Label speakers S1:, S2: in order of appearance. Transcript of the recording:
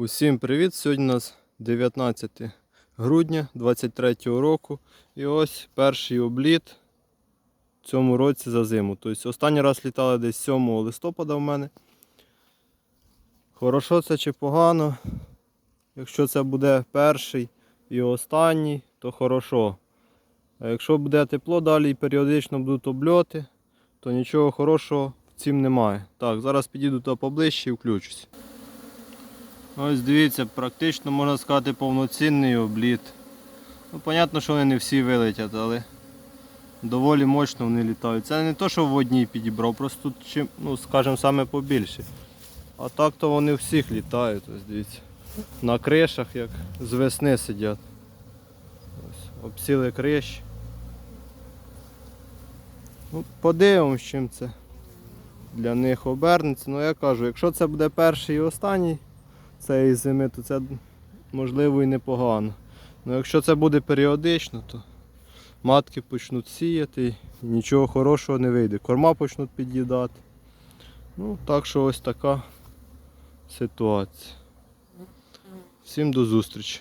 S1: Усім привіт! Сьогодні у нас 19 грудня 23 року. І ось перший обліт в цьому році за зиму. Тобто останній раз літали десь 7 листопада в мене. Хорошо це чи погано. Якщо це буде перший і останній, то хорошо. А якщо буде тепло далі і періодично будуть обльоти, то нічого хорошого в цім немає. Так, зараз підійду туди поближче і включусь. Ось дивіться, практично можна сказати повноцінний обліт. Ну, понятно, що вони не всі вилетять, але доволі мощно вони літають. Це не то, що в одній підібрав, просто тут ну, скажімо, саме побільше. А так то вони всіх літають, ось дивіться. На кришах, як з весни сидять. Ось, обсіли криші. Ну, подивимось, чим це для них обернеться. Ну я кажу, якщо це буде перший і останній цієї зими, то це можливо і непогано. Ну якщо це буде періодично, то матки почнуть сіяти і нічого хорошого не вийде. Корма почнуть під'їдати. Ну, так що ось така ситуація. Всім до зустрічі.